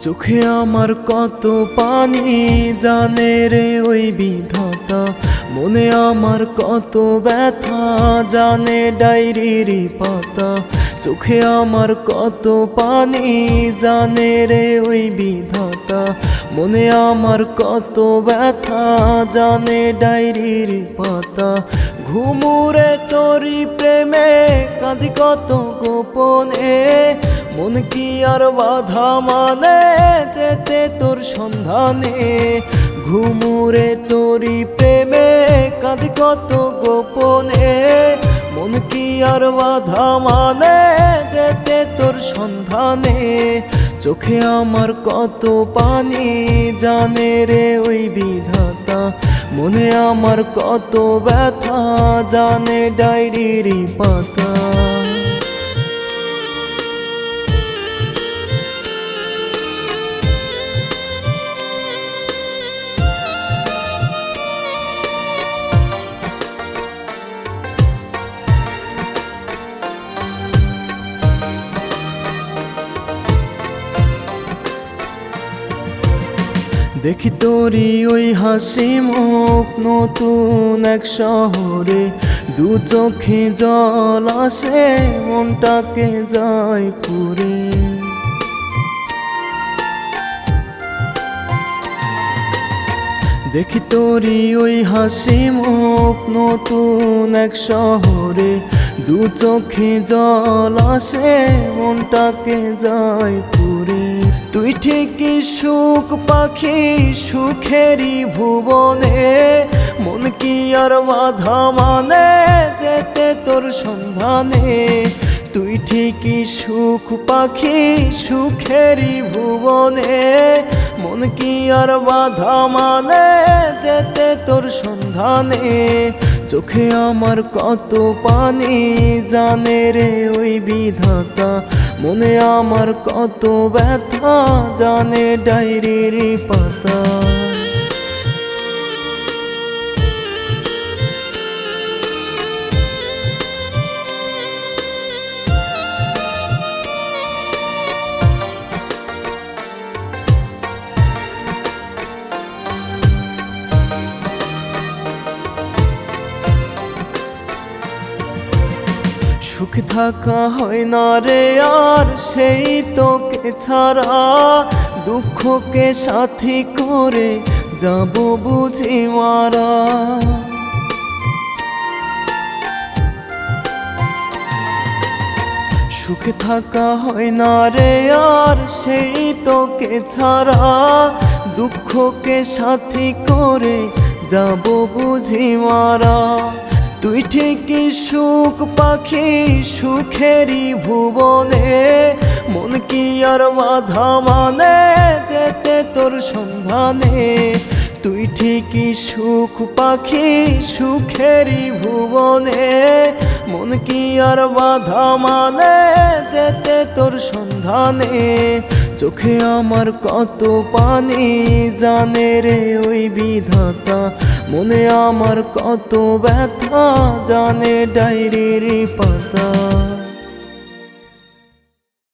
চোখে আমার কত পানি জানে রে ওই বিধাতা। মনে আমার কত ব্যথা জানে ডায়েরির পাতা। চোখে আমার কত পানি জানে রে ওই বিধাতা। মনে আমার কত ব্যথা জানে ডায়েরির পাতা। ঘুমুরে তোরি প্রেমে কাঁদি কত গোপনে। মন কি আর বাধা মানে যেতে তোর সন্ধানে। ঘুমুরে তোরি প্রেমে কাঁদি কত গোপনে। মন কি আর বাধা মানে যেতে তোর সন্ধানে। চোখে আমার কত পানি জানে রে ওই বিধাতা। মনে আমার কত ব্যথা জানে ডায়েরির পাতা। দেখি তোরি ওই হাসি মুখ, নতুন এক শহরে। দু চোখে জল আসে, মনটাকে যায় পুরে। দেখি তোরি ওই হাসি মুখ, নতুন এক শহরে। দু চোখে জল আসে, মনটাকে যায় পুরে। তুই ঠিকই সুখ পাখি সুখেরই ভুবনে। মন কি আর বাধা মানে যেতে তোর সন্ধানে। তুই ঠিকই সুখ পাখি সুখেরই ভুবনে। মন কি আর বাধা মানে যেতে তোর সন্ধানে। চোখে আমার কত পানি জানে রে ওই বিধাতা। মনে আমার কত ব্যথা, জানে ডায়েরির পাতা। সুখ থাকা হয় না রে আর সেই তোকে ছাড়া। দুঃখকে সাথী করে যাব বুঝি মারা। সুখে থাকা হয় না রে আর সেই তোকে ছাড়া। দুঃখকে সাথী করে যাব বুঝি মারা। তুই ঠিকই সুখ পাখি সুখেরই ভুবনে। মন কি আর বাধা মানে যেতে তোর সন্ধানে? তুই ঠিকই সুখ পাখি, সুখেরই ভুবনে। মন কি আর বাধা মানে যেতে তোর সন্ধানে? চোখে আমার কত পানি, জানে রে ওই বিধাতা। মনে আমার কত ব্যথা, জানে ডায়েরির পাতা।